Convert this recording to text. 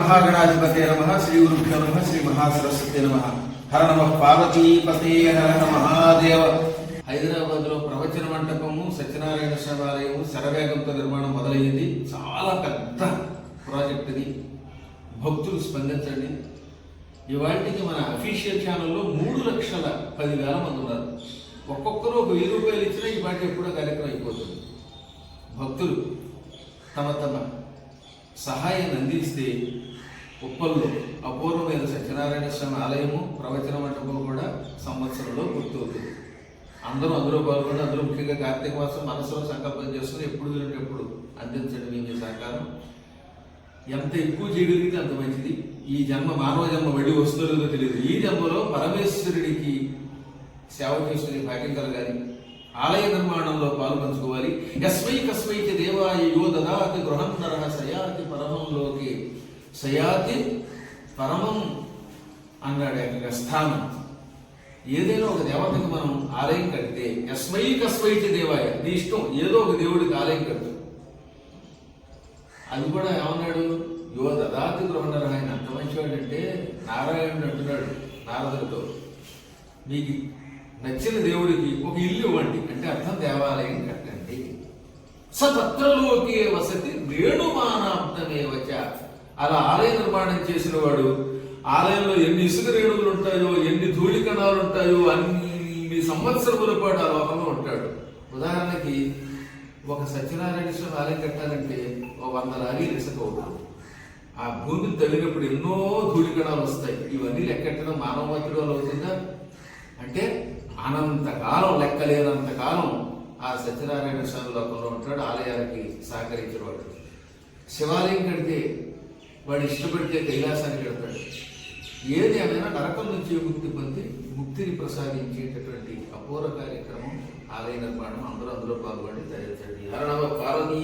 మహాగణాధిపతే నమ శ్రీ గురుభ్యో నమ శ్రీ మహాసరస్వతి నమ. హర నమ పార్వతీపతే హర హర మహాదేవ. హైదరాబాద్లో ప్రవచన మంటపము సత్యనారాయణ శివాలయము ఆలయము శరవేగంతో నిర్మాణం మొదలయ్యింది. చాలా పెద్ద ప్రాజెక్ట్ ఇది. భక్తులు స్పందించండి. ఇవాటికి మన అఫీషియల్ ఛానల్లో మూడు లక్షల పదివేల మంది ఉన్నారు. ఒక్కొక్కరు ఒక వెయ్యి రూపాయలు ఇచ్చినా ఈ పాటి ఎప్పుడో కార్యక్రమం అయిపోతుంది. భక్తులు తమ తమ సహాయాన్ని అందిస్తే ఉప్పల్లో అపూర్వమైన సత్యనారాయణ స్వామి ఆలయము ప్రవచన మంటపం కూడా సంవత్సరంలో గుర్తవుతుంది. అందరూ అందరూ పాల్గొని అందరూ ముఖ్యంగా కార్తీక మాసం మనసులో సంకల్పం చేసుకుని ఎప్పుడు వీలుంటే ఎప్పుడు అందించండి మీ సహకారం ఎంత ఎక్కువ చేయగలిగితే అంత మంచిది. ఈ జన్మ మానవ జన్మ వెళ్ళి వస్తుందో తెలియదు. ఈ జన్మలో పరమేశ్వరుడికి సేవ చేసుకునే భాగ్యం కలగాలి ఆలయ నిర్మాణంలో పాలు పంచుకోవాలి యస్మై కస్మై చ యో దదాతి గృహం నరహ సయాతి పరమంలోకి సయాతి పరమం అన్నాడు ఆయన స్థానం. ఏదైనా ఒక దేవతకి మనం ఆలయం కడితే యస్మై కస్మై దేవాయ నీ ఇష్టం ఏదో ఒక దేవుడికి ఆలయం కట్టు. అది కూడా ఏమన్నాడు? యువ దదాతి గృహణర ఆయన అంత మంచివాడంటే నారాయణుడు అంటున్నాడు నారదుడితో. మీకు నచ్చిన దేవుడికి ఒక ఇల్లు ఇవ్వండి. అంటే అర్థం దేవాలయం స సతత్రలోకి వసతి. రేణుమానాబ్దమే వచ్చ అలా ఆలయ నిర్మాణం చేసిన వాడు ఆలయంలో ఎన్ని ఇసుక రేణువులు ఉంటాయో ఎన్ని ధూళి కణాలు ఉంటాయో అన్ని సంవత్సరముల పాటు ఆ లోకంలో ఉంటాడు. ఉదాహరణకి ఒక సత్యనారాయణ స్వామి ఆలయం కట్టాలంటే ఒక వంద లారీలు ఇసుక ఆ భూమిని తల్లినప్పుడు ఎన్నో ధూళికణాలు వస్తాయి. ఇవన్నీ లెక్కెట్టడం మానవ మధ్యలో వల్ల అవుతుందా? అంటే అనంతకాలం లెక్కలేనంత కాలం ఆ సత్యనారాయణ స్వామి లోకంలో ఉంటాడు ఆలయానికి సహకరించేవాడు. శివాలయం కడితే వాడు ఇష్టపడితే కైలాసానికి కడతాడు. ఏది ఏమైనా నరకం నుంచి ముక్తి పొంది ముక్తిని ప్రసాదించేటటువంటి అపూర్వ కార్యక్రమం ఆలయ నిర్మాణం అందరూ అందులో పాల్గొని తయారు హరణవ పార్వతీ.